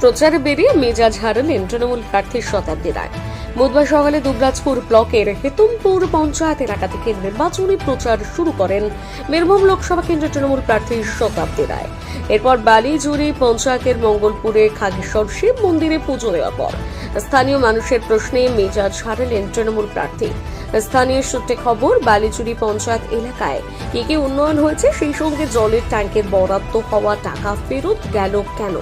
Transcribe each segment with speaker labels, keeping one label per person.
Speaker 1: প্রচারে বেরিয়ে মেজাজ হারালেন তৃণমূল প্রার্থী শতাব্দী রায়। বুধবার সকালে দুবরাজপুর ব্লকের হেতুমপুর পঞ্চায়েত এলাকা থেকে নির্বাচনী প্রচার শুরু করেন বীরভূম লোকসভা কেন্দ্রের তৃণমূল প্রার্থী শতাব্দী রায় এরপর বালিজুড়ি পঞ্চায়েতের মঙ্গলপুরে খাগেশ্বর শিব মন্দিরে পুজো দেওয়ার পর স্থানীয় মানুষের প্রশ্নে মেজাজ হারালেন তৃণমূল প্রার্থী। স্থানীয় সূত্রে খবর বালিচুরি পঞ্চায়েত এলাকায় কি কি উন্নয়ন হয়েছে সেই সঙ্গে জলের ট্যাঙ্কের বরাদ্দ হওয়া টাকা ফেরত গেল কেন?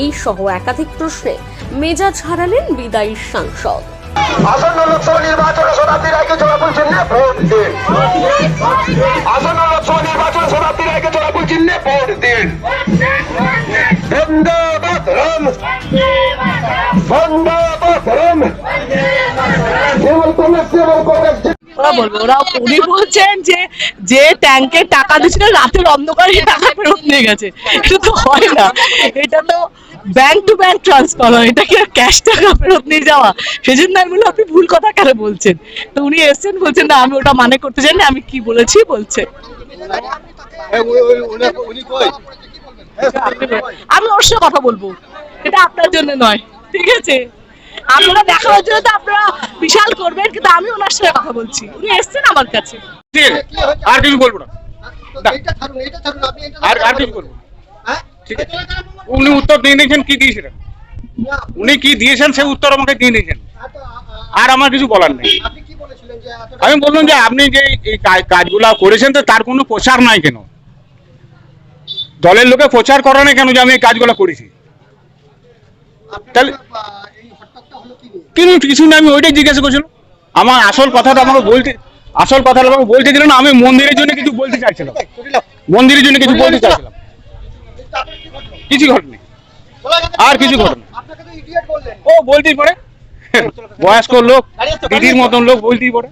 Speaker 1: এই সহ একাধিক প্রশ্নে মেজাজ হারালেন বিদায়ী সাংসদ।
Speaker 2: আসন্ন লোকসভা নির্বাচনে শতাব্দী রায়কে জোড়াফুল চিহ্নে ভোট দিন। আসন্ন লোকসভা নির্বাচনে শতাব্দী রায়কে জোড়াফুল চিহ্নে ভোট দিন।
Speaker 3: উনি বলছেন যে যে টাকা দিচ্ছিল রাতের অন্ধকারে টাকা ফেরত নিয়ে গেছে। এটা তো হয় না। এটা তো ব্যাংক টু ব্যাংক ট্রান্সফার হয় এটা কি ক্যাশ টাকা ফেরত নিয়ে যাওয়া। সেজন্য আমি বললাম আপনি ভুল কথা কেন বলছেন? তো উনি এসছেন বলছেন না আমি ওটা মানে করতে চাই না আমি কি বলেছি? বলছে। আমি ওর সাথে কথা বলব। এটা আপনার জন্য নয় ঠিক আছে? আপনারা দেখানোর জন্য তো আপনারা বিশাল করবেন কিন্তু আমি ওনার সাথে কথা বলছি। উনি এসছেন আমার কাছে।
Speaker 4: আর কিছু বলব না। আর আর কিছু বলব না। ঠিক আছে। উনি উত্তর দিয়ে দিয়েছেন কি দিয়েছিলেন উনি কি দিয়েছেন সেই উত্তর আমাকে দিয়ে দিয়েছেন আর আমার কিছু বলার নেই। আমি বললাম যে আপনি যে এই কাজ- কাজগুলা করেছেন, তো তার কোনো প্রচার নাই কেন? দলের লোকে প্রচার করে না কেন যে আমি এই কাজগুলো করেছি? তাহলে কিন্তু কিছু না, আমি ওইটাই জিজ্ঞাসা করছিলাম। আমার আসল কথাটা আমাকে বলতে আসল কথাটা আমাকে বলতে দিল না, আমি মন্দিরের জন্য কিছু বলতে চাইছিলাম। মন্দিরের জন্য কিছু বলতে চাইছিলাম। কিছু ঘটেনি। আর কিছু ঘটেনি। ও, বলতেই পারে। বয়স্ক লোক, দিদির মতন লোক বলতেই পারে।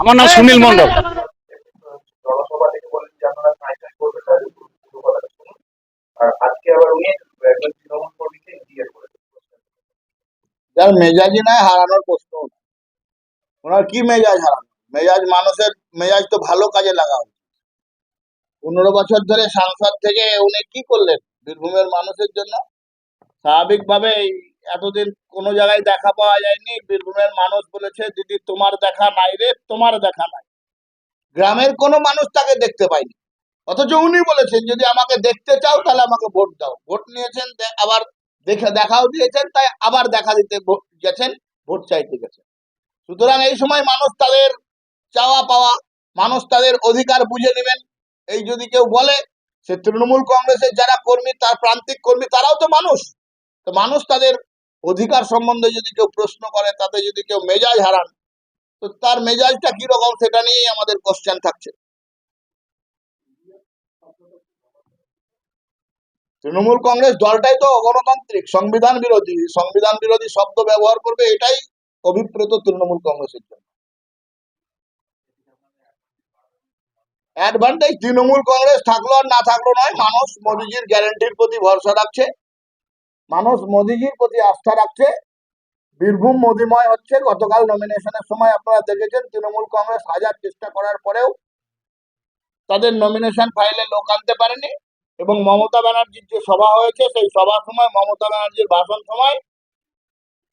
Speaker 4: আমার নাম সুনীল মন্ডল
Speaker 5: কি মেজাজ হারানো? মেজাজ মানুষের, মেজাজ তো ভালো কাজে লাগা উচিত। পনেরো বছর ধরে সাংসদ থেকে উনি কি করলেন? বীরভূমের মানুষের জন্য? স্বাভাবিকভাবে এতদিন কোনো জায়গায় দেখা পাওয়া যায়নি। বীরভূমের মানুষ বলেছে, দিদি, তোমার দেখা নাই রে, তোমার দেখা নাই। গ্রামের কোনো মানুষ তাকে দেখতে পায়নি। অথচ উনি বলেছেন, যদি আমাকে দেখতে চাও, তাহলে আমাকে ভোট দাও। ভোট নিয়েছেন আবার দেখে দেখাও দিয়েছেন, তাই আবার দেখা দিতে গেছেন, ভোট চাইতে গেছেন। সুতরাং এই সময় মানুষ তাদের চাওয়া পাওয়া, মানুষ তাদের অধিকার বুঝে নেবেন। এই যদি কেউ বলে সে তৃণমূল কংগ্রেসের যারা কর্মী, তার প্রান্তিক কর্মী, তারাও তো মানুষ। তো মানুষ তাদের অধিকার সম্বন্ধে যদি কেউ প্রশ্ন করে, তাতে যদি কেউ মেজাজ হারান, তো তার মেজাজটা কীরকম সেটা নিয়েই আমাদের কোশ্চেন থাকছে। তৃণমূল কংগ্রেস দলটাই তো গণতান্ত্রিক, সংবিধান বিরোধী। সংবিধান বিরোধী শব্দ ব্যবহার করবে, এটাই অভিপ্রেত তৃণমূল কংগ্রেসের জন্য। অ্যাডভান্টেজ তৃণমূল কংগ্রেস থাকল আর না থাকল নয়। মানুষ মোদিজির গ্যারেন্টির প্রতি ভরসা রাখছে। মানুষ মোদিজির প্রতি আস্থা রাখছে। বীরভূম মোদিময় হচ্ছে। গতকাল নমিনেশনের সময় আপনারা দেখেছেন তৃণমূল কংগ্রেস হাজার চেষ্টা করার পরেও তাদের নমিনেশন ফাইলে লোক আনতে পারেনি এবং মমতা ব্যানার্জির যে সভা হয়েছে, সেই সভার সময়, মমতা ব্যানার্জির ভাষণ সময়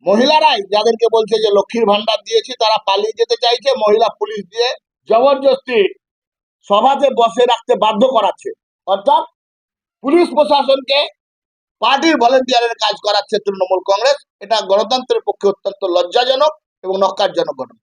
Speaker 5: মহিলারাই যাদেরকে বলছে যে লক্ষ্মীর ভান্ডার দিয়েছি, তারা পালিয়ে যেতে চাইছে। মহিলা পুলিশ দিয়ে জবরদস্তি সভাতে বসে রাখতে বাধ্য করাচ্ছে। অর্থাৎ পুলিশ প্রশাসনকে পার্টির ভলেন্টিয়ারের কাজ করাচ্ছে তৃণমূল কংগ্রেস। এটা গণতন্ত্রের পক্ষে অত্যন্ত লজ্জাজনক এবং নকারজনক ঘটনা।